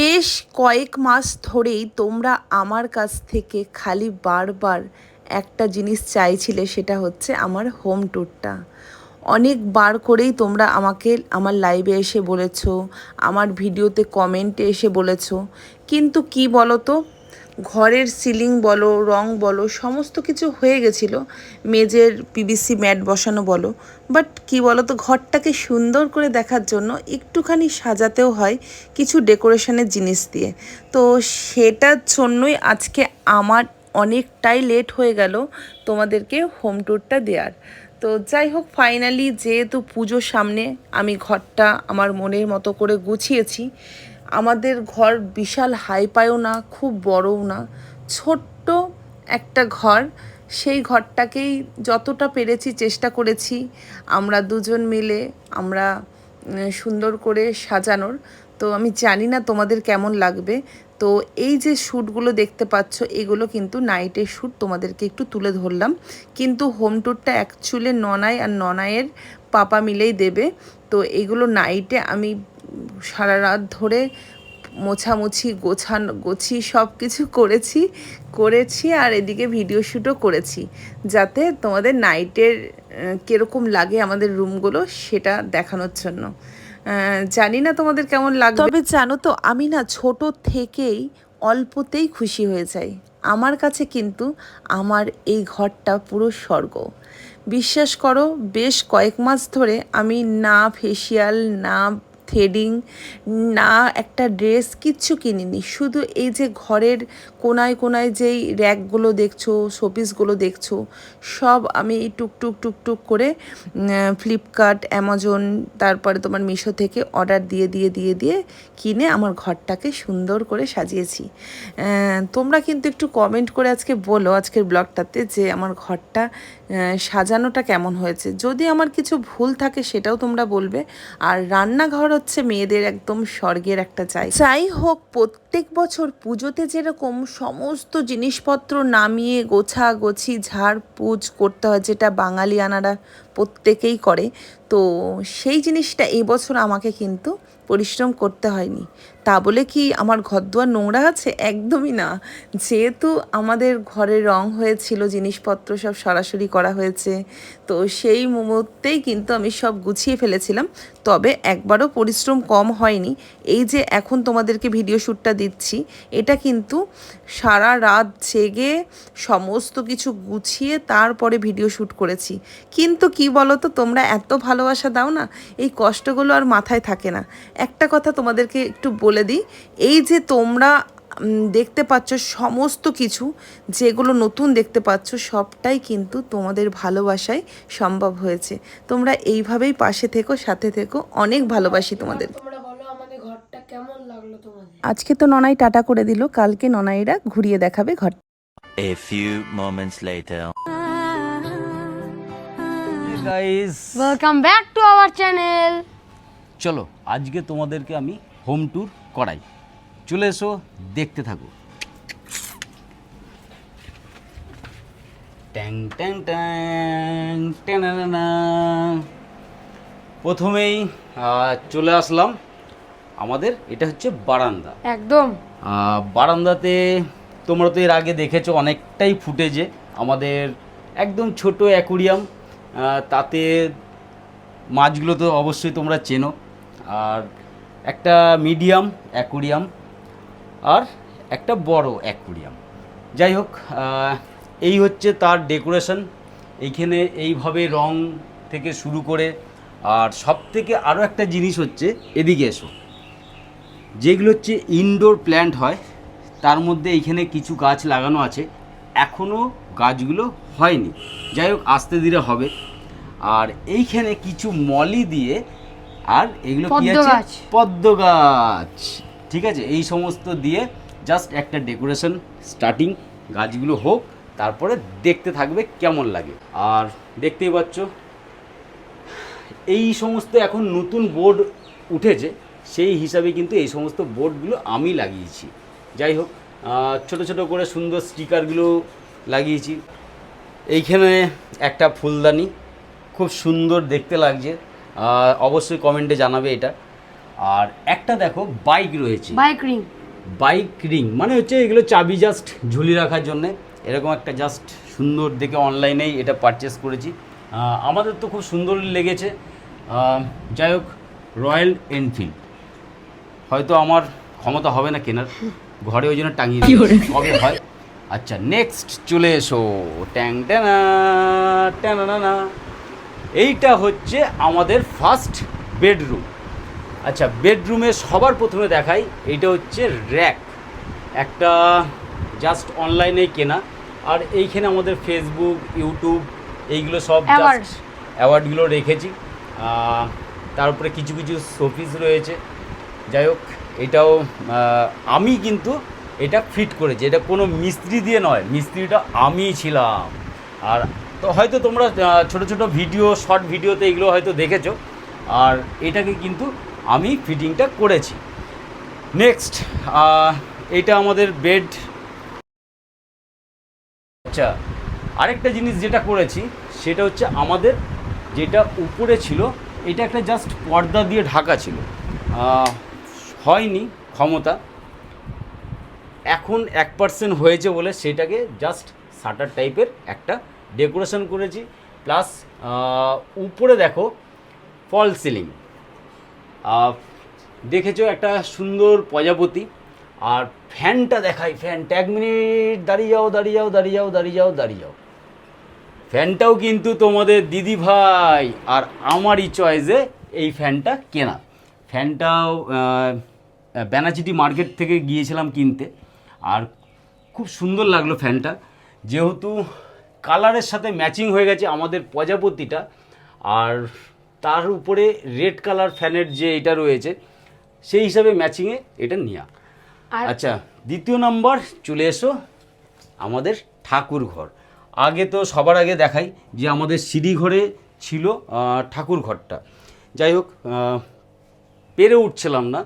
বেশ কয়েক মাস ধরেই তোমরা আমার কাছ থেকে খালি বারবার একটা জিনিস চাইছিলে, সেটা হচ্ছে আমার হোম ট্যুরটা অনেক বার করেই তোমরা আমাকে, আমার লাইভে এসে বলেছ, আমার ভিডিওতে কমেন্টে এসে বলেছ। কিন্তু কি বলো তো ঘরের সিলিং বলো, রং বলো, সমস্ত কিছু হয়ে গেছিল। মেজের পিবিসি ম্যাট বসানো বলো। বাট কি বলো তো ঘরটাকে সুন্দর করে দেখার জন্য একটুখানি সাজাতেও হয় কিছু ডেকোরেশনের জিনিস দিয়ে। তো সেটার জন্যই আজকে আমার অনেকটাই লেট হয়ে গেল তোমাদেরকে হোম ট্যুরটা দেওয়ার তো যাই হোক ফাইনালি যেহেতু পুজোর সামনে আমি ঘরটা আমার মনের মতো করে গুছিয়েছি আমাদের ঘর বিশাল হাই পায়ও না, খুব বড়ও না। ছোট্ট একটা ঘর, সেই ঘরটাকেই যতটা পেরেছি চেষ্টা করেছি আমরা দুজন মিলে, আমরা সুন্দর করে সাজানোর। তো আমি জানি না তোমাদের কেমন লাগবে। তো এই যে শ্যুটগুলো দেখতে পাচ্ছ, এগুলো কিন্তু নাইটের শ্যুট, তোমাদেরকে একটু তুলে ধরলাম। কিন্তু হোম ট্যুরটা অ্যাকচুয়ালি ননাই আর ননাইয়ের পাপা মিলেই দেবে। তো এগুলো নাইটে আমি সারা রাত ধরে মোছামুছি, গোছান, গোছি সব কিছু করেছি করেছি আর এদিকে ভিডিও শ্যুটও করেছি। যাতে তোমাদের নাইটের কীরকম লাগে আমাদের রুমগুলো সেটা দেখানোর জন্য। জানি না তোমাদের কেমন লাগবে। তবে জানো তো, আমি না ছোট থেকেই অল্পতেই খুশি হয়ে যাই। আমার কাছে কিন্তু আমার এই ঘরটা পুরো স্বর্গ। বিশ্বাস করো, বেশ কয়েক মাস ধরে আমি না ফেসিয়াল না থ্রেডিং, না একটা ড্রেস কিচ্ছু কিনিনি। শুধু এই যে ঘরের কোনায় কোনায় যেই র্যাকগুলো দেখছ, শোপিসগুলো দেখছ, সব আমি এই টুকটুক টুকটুক করে ফ্লিপকার্ট, অ্যামাজন, তারপরে তোমার মিশো থেকে অর্ডার দিয়ে দিয়ে দিয়ে দিয়ে কিনে আমার ঘরটাকে সুন্দর করে সাজিয়েছি। তোমরা কিন্তু একটু কমেন্ট করে আজকে বলো, আজকের ব্লগটাতে যে আমার ঘরটা সাজানোটা কেমন হয়েছে। যদি আমার কিছু ভুল থাকে সেটাও তোমরা বলবে। আর রান্নাঘর হচ্ছে মেয়েদের একদম স্বর্গের একটা চাই যাই হোক, প্রত্যেক বছর পুজোতে যেরকম সমস্ত জিনিসপত্র নামিয়ে গোছা গোছি ঝাড় পুজ করতে হয়, যেটা বাঙালি আনারা প্রত্যেকেই করে, তো সেই জিনিসটা এবছর বছর আমাকে কিন্তু পরিশ্রম করতে হয়নি। তা বলে কি আমার ঘর ঘরদুয়ার নোংরা আছে? একদমই না। যেহেতু আমাদের ঘরে রং হয়েছিল, জিনিসপত্র সব সরাসরি করা হয়েছে, তো সেই মুহূর্তেই কিন্তু আমি সব গুছিয়ে ফেলেছিলাম। তবে একবারও পরিশ্রম কম হয়নি। এই যে এখন তোমাদেরকে ভিডিও শ্যুটটা দিচ্ছি, এটা কিন্তু সারা রাত জেগে সমস্ত কিছু গুছিয়ে তারপরে ভিডিও শ্যুট করেছি। কিন্তু কি বলো তো তোমরা এত ভালোবাসা দাও না, এই কষ্টগুলো আর মাথায় থাকে না। একটা কথা তোমাদেরকে একটু বলে দিই এই যে তোমরা দেখতে পাচ্ছ সমস্ত কিছু যেগুলো নতুন দেখতে পাচ্ছ সবটাই কিন্তু তোমাদের ভালোবাসায় সম্ভব হয়েছে। তোমরা এইভাবেই পাশে থেকো সাথে থেকো অনেক ভালোবাসি তোমাদের তোমরা বলো আমাদের ঘরটা কেমন লাগল তোমাদের? আজকে তো ননাই টাটা করে দিল কালকে ননাইরা ঘুরিয়ে দেখাবে ঘর। A few moments later. Guys welcome back to our channel চলো আজকে তোমাদেরকে আমি হোম ট্যুর করাই চলে এসো দেখতে থাকো। ট্যাং ট্যাং ট্যাং ট্যানানানা। প্রথমেই চলে আসলাম আমাদের এটা হচ্ছে বারান্দা। একদম। বারান্দাতে তোমরা তো এর আগে দেখেছ অনেকটাই ফুটেজে আমাদের একদম ছোট অ্যাকুরিয়াম তাতে মাছগুলো তো অবশ্যই তোমরা চেনো। আর একটা মিডিয়াম অ্যাকুরিয়াম আর একটা বড় অ্যাকুরিয়াম। যাই হোক এই হচ্ছে তার ডেকোরেশন। এইখানে এইভাবে রং থেকে শুরু করে আর সব থেকে আরও একটা জিনিস হচ্ছে, এদিকে এসো। যেগুলো হচ্ছে ইনডোর প্ল্যান্ট হয়, তার মধ্যে এইখানে কিছু গাছ লাগানো আছে। এখনও গাছগুলো হয়নি। যাই হোক, আস্তে ধীরে হবে। আর এইখানে কিছু মলি দিয়ে আর এগুলো কি পদ্ম আছে? গাছ। পদ্ম গাছ ঠিক আছে এই সমস্ত দিয়ে জাস্ট একটা ডেকোরেশন স্টার্টিং গাছগুলো হোক তারপরে দেখতে থাকবে কেমন লাগে। আর দেখতেই পাচ্ছ এই সমস্ত এখন নতুন বোর্ড উঠেছে সেই হিসাবে কিন্তু এই সমস্ত বোর্ডগুলো আমি লাগিয়েছি। যাই হোক ছোট ছোট করে সুন্দর স্টিকারগুলো লাগিয়েছি। এইখানে একটা ফুলদানি খুব সুন্দর দেখতে লাগছে। অবশ্যই কমেন্টে জানাবে এটা। আর একটা দেখো বাইক রয়েছে। Bike ring. বাইক রিং মানে হচ্ছে এগুলো চাবি জাস্ট ঝুলি রাখার জন্য। এরকম একটা জাস্ট সুন্দর দেখে অনলাইনেই এটা পারচেস করেছি। আমাদের তো খুব সুন্দর লেগেছে। যাই হোক রয়্যাল এনফিল্ড হয়তো আমার ক্ষমতা হবে না কেনার। ঘরে ওই জন্য টাঙিয়ে। কবে হয়? আচ্ছা নেক্সট চলে এসো। ট্যাং ট্যানা ট্যানা এইটা হচ্ছে আমাদের ফার্স্ট বেডরুম আচ্ছা বেডরুমে সবার প্রথমে দেখাই এইটা হচ্ছে র্যাক একটা জাস্ট অনলাইনে কেনা। আর এইখানে আমাদের ফেসবুক ইউটিউব এইগুলো সব অ্যাওয়ার্ডগুলো রেখেছি। তারপরে কিছু কিছু শোপিস রয়েছে। যাই হোক এটাও আমি কিন্তু এটা ফিট করেছি। এটা কোনো মিস্ত্রি দিয়ে নয় মিস্ত্রিটা আমিই ছিলাম। আর তো হয়তো তোমরা ছোট ছোট ভিডিও, শর্ট ভিডিওতে এগুলো হয়তো দেখেছ। আর এটাকে কিন্তু আমি ফিটিংটা করেছি। নেক্সট এটা আমাদের বেড আচ্ছা আরেকটা জিনিস যেটা করেছি, সেটা হচ্ছে আমাদের যেটা উপরে ছিল, এটা একটা জাস্ট পর্দা দিয়ে ঢাকা ছিল। হয়নি ক্ষমতা। এখন এক পার্সেন্ট হয়েছে বলে সেটাকে জাস্ট শাটার টাইপের একটা ডেকোরেশন করেছি, প্লাস উপরে দেখো, ফল সিলিং। দেখেছ একটা সুন্দর প্রজাপতি, আর ফ্যানটা দেখাই ফ্যানটা এক মিনিট, দাঁড়িয়ে যাও দাঁড়িয়ে যাও দাঁড়িয়ে যাও দাঁড়িয়ে যাও দাঁড়িয়ে যাও। ফ্যানটাও কিন্তু তোমাদের দিদি ভাই আর আমারই চয়েসে এই ফ্যানটা কেনা। ফ্যানটাও ব্যানাচিটি মার্কেট থেকে গিয়েছিলাম কিনতে, আর খুব সুন্দর লাগল ফ্যানটা। যেহেতু কালারের সাথে ম্যাচিং হয়ে গেছে আমাদের প্রজাপতিটা। আর তার উপরে রেড কালার ফ্যানের যে এটা রয়েছে সেই হিসাবে ম্যাচিংয়ে এটা নেওয়া আচ্ছা দ্বিতীয় নাম্বার চলে এসো আমাদের ঠাকুর ঘর। আগে তো সবার আগে দেখাই যে আমাদের সিঁড়ি ঘরে ছিল ঠাকুর ঘরটা। যাই হোক পেরে উঠছিলাম না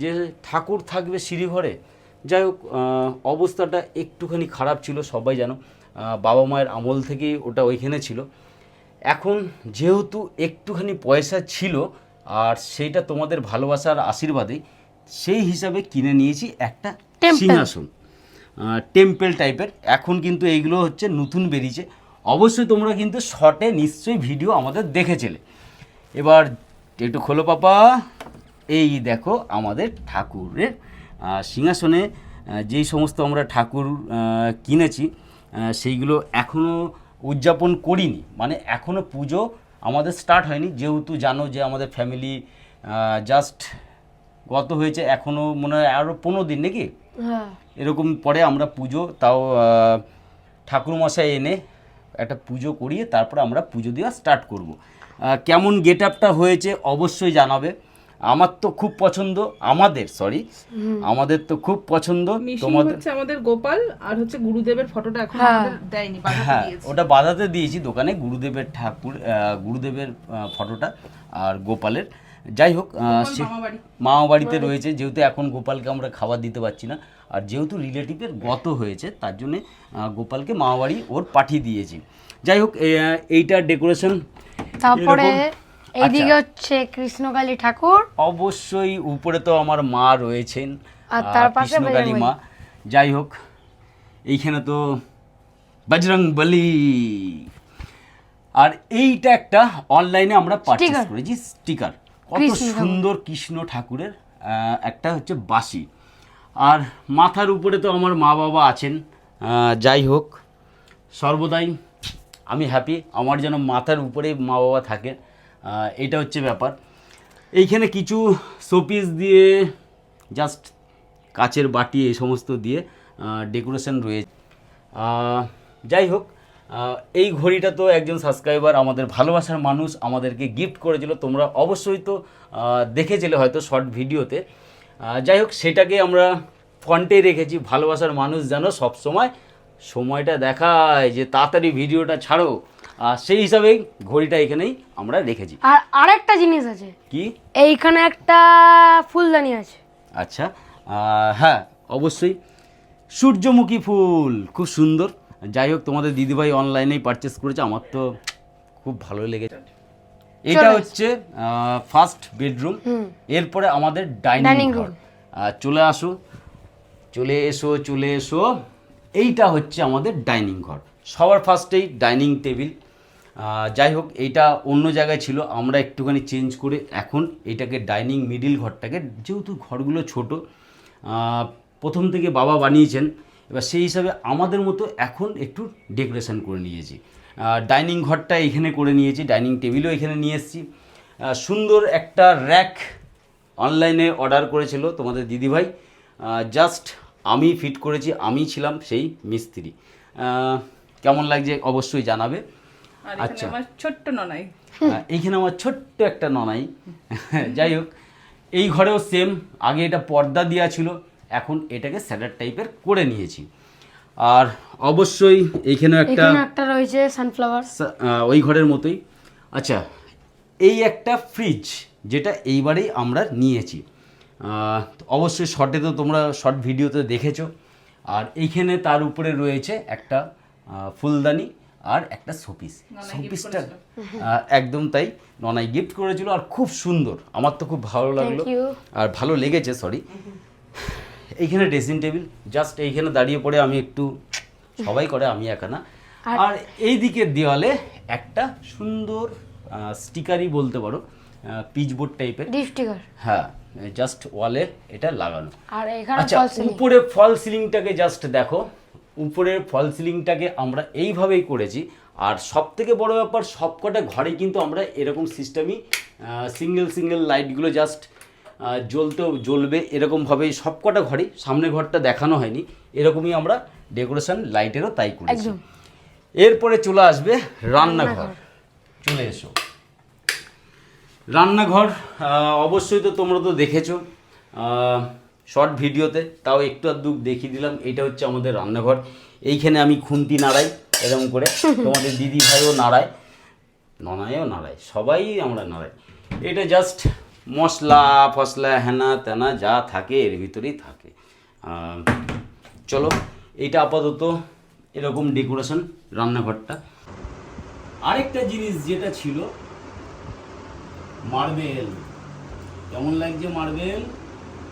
যে ঠাকুর থাকবে সিঁড়ি ঘরে। যাই হোক অবস্থাটা একটুখানি খারাপ ছিল সবাই জানো। বাবা মায়ের আমল থেকেই ওটা ওইখানে ছিল। এখন যেহেতু একটুখানি পয়সা ছিল আর সেইটা তোমাদের ভালোবাসার আশীর্বাদে সেই হিসাবে কিনে নিয়েছি একটা সিংহাসন। টেম্পেল টাইপের এখন কিন্তু এইগুলো হচ্ছে নতুন বেরিয়েছে। অবশ্যই তোমরা কিন্তু শর্টে নিশ্চয়ই ভিডিও আমাদের দেখেছিলে। এবার একটু খোলো পাপা। এই দেখো আমাদের ঠাকুরের সিংহাসনে যেই সমস্ত আমরা ঠাকুর কিনেছি সেইগুলো এখনও উদযাপন করিনি। মানে এখনও পুজো আমাদের স্টার্ট হয়নি। যেহেতু জানো যে আমাদের ফ্যামিলি জাস্ট গত হয়েছে এখনও মনে হয় আরও পনেরো দিন নাকি? হ্যাঁ। এরকম পরে আমরা পুজো তাও ঠাকুরমশাই এনে একটা পুজো করিয়ে তারপর আমরা পুজো দেওয়া স্টার্ট করব। কেমন গেট আপটা হয়েছে অবশ্যই জানাবে। আমার তো খুব পছন্দ আমাদের সরি আমাদের তো খুব পছন্দ তোমাদের হচ্ছে আমাদের গোপাল আর হচ্ছে গুরুদেবের ফটোটা এখন হ্যাঁ। দেয়নি হ্যাঁ ওটা বাধাতে দিয়েছি দোকানে গুরুদেবের ঠাকুর গুরুদেবের ফটোটা আর গোপালের। যাই হোক মামাবাড়ি। মামা বাড়িতে রয়েছে যেহেতু এখন গোপালকে আমরা খাবার দিতে পারছি না আর যেহেতু রিলেটিভের গত হয়েছে তার জন্যে গোপালকে মামা বাড়ি ওর পাঠিয়ে দিয়েছি। যাই হোক এইটা ডেকোরেশন। তারপরে এইদিকে আচ্ছা। হচ্ছে কৃষ্ণকালী ঠাকুর। অবশ্যই উপরে তো আমার মা রয়েছেন আর তার পাশে কৃষ্ণকালী মা। যাই হোক এইখানে তো বজরং বলি। আর এইটা একটা অনলাইনে আমরা Sticker. করেছি স্টিকার। কত সুন্দর কৃষ্ণ ঠাকুরের একটা হচ্ছে বাঁশি। আর মাথার উপরে তো আমার মা বাবা আছেন যাই হোক সর্বদাই আমি হ্যাপি আমার যেন মাথার উপরে মা বাবা থাকে। এটা হচ্ছে ব্যাপার। এইখানে কিছু শোপিস দিয়ে জাস্ট কাচের বাটি এই সমস্ত দিয়ে ডেকোরেশন রয়েছে। যাই হোক এই ঘড়িটা তো একজন সাবস্ক্রাইবার আমাদের ভালোবাসার মানুষ আমাদেরকে গিফট করেছিল, তোমরা অবশ্যই তো দেখেছিলে হয়তো শর্ট ভিডিওতে। যাই হোক, সেটাকে আমরা ফ্রন্টে রেখেছি, ভালোবাসার মানুষ যেন সবসময় সময়টা দেখায় যে তাড়াতাড়ি ভিডিওটা ছাড়ো। সেই হিসাবেই ঘড়িটা এখানেই আমরা রেখেছি। আর আরেকটা জিনিস আছে। কি? এইখানে একটা ফুলদানি আছে। আচ্ছা হ্যাঁ অবশ্যই। সূর্যমুখী ফুল খুব সুন্দর। যাই হোক তোমাদের দিদিভাই অনলাইনেই পারচেস করেছে আমার তো খুব ভালো লেগেছে। এটা হচ্ছে ফার্স্ট বেডরুম এরপরে আমাদের ডাইনিং ঘর। চলে আসো চলে এসো চলে এসো। এইটা হচ্ছে আমাদের ডাইনিং ঘর। সবার ফার্স্টেই ডাইনিং টেবিল যাই হোক এটা অন্য জায়গায় ছিল, আমরা একটুখানি চেঞ্জ করে এখন এটাকে ডাইনিং মিডিল ঘরটাকে, যেহেতু ঘরগুলো ছোট প্রথম থেকে বাবা বানিয়েছেন, এবার সেই হিসাবে আমাদের মতো এখন একটু ডেকোরেশন করে নিয়েছি। ডাইনিং ঘরটা এখানে করে নিয়েছি ডাইনিং টেবিলও এখানে নিয়ে এসেছি। সুন্দর একটা র্যাক অনলাইনে অর্ডার করেছিল তোমাদের দিদিভাই। জাস্ট আমি ফিট করেছি, আমি ছিলাম সেই মিস্ত্রি। কেমন লাগছে অবশ্যই জানাবে। আর আচ্ছা। এখানে আমার ছোট্ট ননাই। এইখানে আমার ছোট্ট একটা ননাই। যাই হোক এই ঘরেও সেম আগে এটা পর্দা দেওয়া ছিল এখন এটাকে স্যাটার টাইপের করে নিয়েছি। আর অবশ্যই এইখানেও একটা একটা রয়েছে সানফ্লাওয়ার ওই ঘরের মতোই। আচ্ছা এই একটা ফ্রিজ যেটা এইবারেই আমরা নিয়েছি। অবশ্যই শর্টে তো তোমরা শর্ট ভিডিওতে দেখেছ। আর এইখানে তার উপরে রয়েছে একটা ফুলদানি। আর একটা শোপিস। শোপিসটা একদম তাই ননাই গিফট করেছিল আর খুব সুন্দর। আমার তো খুব ভালো লাগল। আর ভালো লেগেছে সরি এইখানে ড্রেসিং টেবিল জাস্ট এইখানে দাঁড়িয়ে পড়ে আমি একটু সবাই করে আমি একা না। আর এই দিকের দেওয়ালে একটা সুন্দর স্টিকারই বলতে পারো পিচবোর্ড টাইপের ডিস্টিকার হ্যাঁ জাস্ট ওয়ালে এটা লাগানো। আর এখানে আচ্ছা উপরে ফল সিলিংটাকে জাস্ট দেখো। উপরের ফল সিলিংটাকে আমরা এইভাবেই করেছি। আর সব থেকে বড় ব্যাপার সবকটা ঘরে কিন্তু আমরা এরকম সিস্টেমই সিঙ্গেল সিঙ্গেল লাইটগুলো জাস্ট জ্বলতেও জ্বলবে এরকমভাবেই সবকটা ঘরেই। সামনে ঘরটা দেখানো হয়নি এরকমই আমরা ডেকোরেশন লাইটেরও তাই করেছি। এরপরে চলে আসবে রান্নাঘর। চলে এসো। রান্নাঘর অবশ্যই তো তোমরা তো দেখেছ। শর্ট ভিডিওতে, তাও একটু আধটু দেখিয়ে দিলাম, এটা হচ্ছে আমাদের রান্নাঘর। এইখানে আমি খুন্তি নাড়াই, এরকম করে। তোমাদের দিদি ভাইও নাড়ায়, ননায়ও নাড়ায়, সবাই আমরা নাড়াই। এটা জাস্ট মশলা, ফসলা, হেনা তেনা যা থাকে, এর ভিতরেই থাকে। চলো, এটা আপাতত এরকম ডেকোরেশন রান্নাঘরটা। আরেকটা জিনিস যেটা ছিল, মার্বেল। কেমন লাগছে মার্বেল?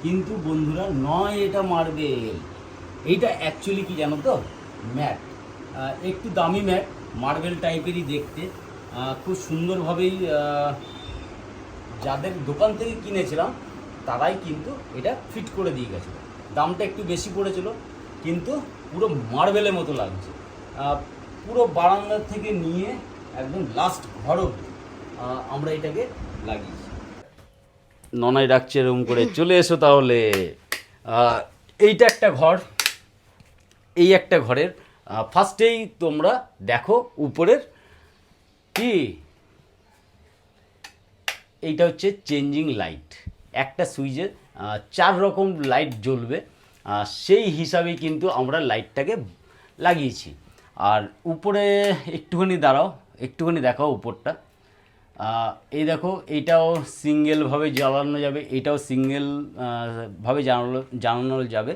কিন্তু বন্ধুরা নয় এটা মার্বেল এইটা অ্যাকচুয়ালি কি জানো তো? ম্যাট একটু দামি ম্যাট মার্বেল টাইপেরই দেখতে। খুব সুন্দরভাবেই যাদের দোকান থেকে কিনেছিলাম, তারাই কিন্তু এটা ফিট করে দিয়ে গেছে দামটা একটু বেশি পড়েছিল, কিন্তু পুরো মার্বেলের মতো লাগছে। পুরো বারান্দার থেকে নিয়ে একদম লাস্ট ঘর অব্দি আমরা এটাকে লাগিয়েছি। ননাই ডাকছে এরকম করে, চলে এসো তাহলে। এইটা একটা ঘর, এই একটা ঘরের ফার্স্টেই তোমরা দেখো উপরের, কি? এইটা হচ্ছে চেঞ্জিং লাইট একটা সুইচে চার রকম লাইট জ্বলবে সেই হিসাবেই কিন্তু আমরা লাইটটাকে লাগিয়েছি। আর উপরে, একটুখানি দাঁড়াও, একটুখানি দেখাও উপরটা। এই দেখো এইটাও সিঙ্গেলভাবে জ্বালানো যাবে, এটাও সিঙ্গেল ভাবে জানানো জানানো যাবে।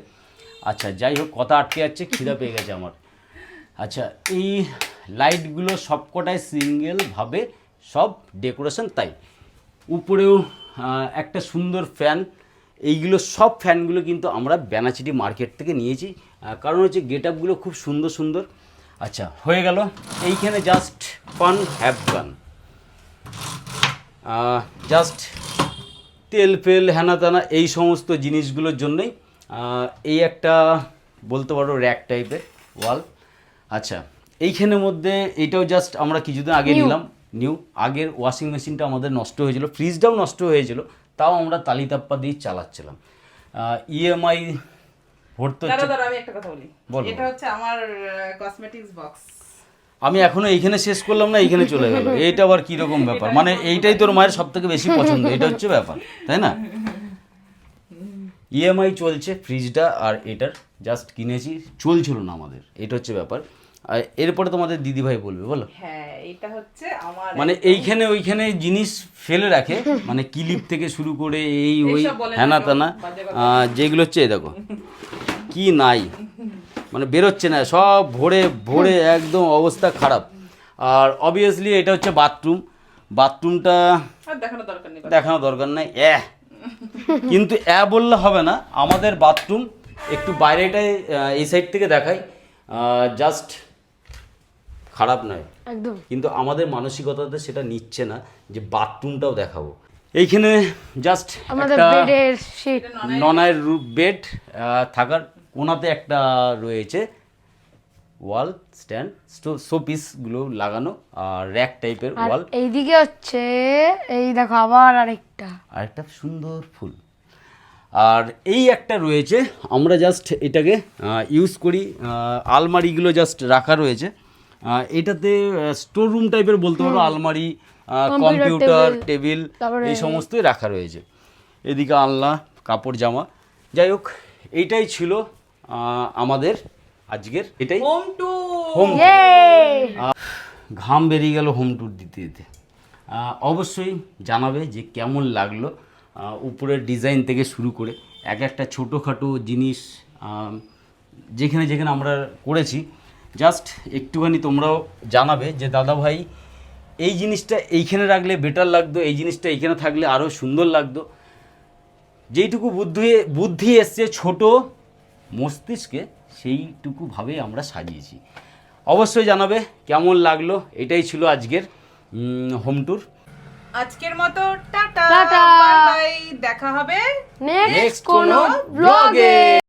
আচ্ছা যাই হোক, কথা আটকে যাচ্ছে, খিদা পেয়ে গেছে আমার। আচ্ছা এই লাইটগুলো সবকটাই সিঙ্গেলভাবে সব ডেকোরেশন তাই। উপরেও একটা সুন্দর ফ্যান এইগুলো সব ফ্যানগুলো কিন্তু আমরা ব্যানাচিটি মার্কেট থেকে নিয়েছি। কারণ হচ্ছে গেট আপগুলো খুব সুন্দর সুন্দর। আচ্ছা হয়ে গেল, এইখানে জাস্ট ফান হ্যাভ গান জাস্ট তেল ফেল হেনা তেনা এই সমস্ত জিনিসগুলোর জন্যই এই একটা বলতে পারো র্যাক টাইপের ওয়াল আচ্ছা এইখানের মধ্যে এইটাও জাস্ট আমরা কিছুদিন আগে নিলাম নিউ আগের ওয়াশিং মেশিনটা আমাদের নষ্ট হয়েছিল ফ্রিজটাও নষ্ট হয়েছিল তাও আমরা তালিতাপ্পা দিয়ে চালাচ্ছিলাম। ইএমআই ভরতে দাঁড়া আমি একটা কথা বলি। বলো। এটা হচ্ছে আমার কসমেটিক্স বক্স আমি এখনও এইখানে শেষ করলাম না এইখানে চলে গেল। এইটা আবার কীরকম ব্যাপার? মানে এইটাই তোর মায়ের সব থেকে বেশি পছন্দ এটা হচ্ছে ব্যাপার তাই না? ইএমআই চলছে ফ্রিজটা আর এটার জাস্ট কিনেছি চলছিল না আমাদের এটা হচ্ছে ব্যাপার। আর এরপরে তোমাদের দিদিভাই বলবে বলো। হ্যাঁ এটা হচ্ছে আমার মানে এইখানে ওইখানে জিনিস ফেলে রাখে মানে কিলিপ থেকে শুরু করে এই ওই হ্যানা তানা যেগুলো হচ্ছে এই দেখো কি নাই। মানে বেরোচ্ছে না সব ভরে ভরে একদম অবস্থা খারাপ। আর অবভিয়াসলি এটা হচ্ছে বাথরুম বাথরুমটা দেখানো দরকার নেই। দেখানো দরকার নাই। এ কিন্তু এ বললে হবে না আমাদের বাথরুম একটু বাইরেটাই এই সাইড থেকে দেখাই। জাস্ট খারাপ নয়। একদম। কিন্তু আমাদের মানসিকতাতে সেটা নিচ্ছে না যে বাথরুমটাও দেখাবো। এইখানে জাস্ট আমাদের একটা বেডের শীট ননায়ের বেড থাকার কোনাতে একটা রয়েছে ওয়াল স্ট্যান্ড শোপিসগুলো লাগানো আর র্যাক টাইপের ওয়াল। এইদিকে হচ্ছে এই দেখো আবার আরেকটা। আর একটা সুন্দর ফুল। আর এই একটা রয়েছে আমরা জাস্ট এটাকে ইউজ করি আলমারিগুলো জাস্ট রাখা রয়েছে। এটাতে স্টোর রুম টাইপের বলতে পারো আলমারি কম্পিউটার টেবিল এই সমস্তই রাখা রয়েছে। এদিকে আলনা কাপড় জামা। যাই হোক এইটাই ছিল আমাদের আজকের এটাই হোম টু হোম! ঘাম বেরিয়ে গেল হোম ট্যুর দিতে দিতে। অবশ্যই জানাবে যে কেমন লাগল উপরের ডিজাইন থেকে শুরু করে এক একটা ছোটোখাটো জিনিস যেখানে যেখানে আমরা করেছি। জাস্ট একটুখানি তোমরাও জানাবে যে দাদা ভাই এই জিনিসটা এইখানে রাখলে বেটার লাগতো এই জিনিসটা এইখানে থাকলে আরও সুন্দর লাগতো। যেইটুকু বুদ্ধি বুদ্ধি এসছে ছোট মস্তিষ্কে সেইটুকু ভাবেই আমরা সাজিয়েছি অবশ্যই জানাবে কেমন লাগল এটাই ছিল আজকের হোম ট্যুর আজকের মতো টাটা টাটা। বাই বাই দেখা হবে নেক্সট কোন ব্লগে।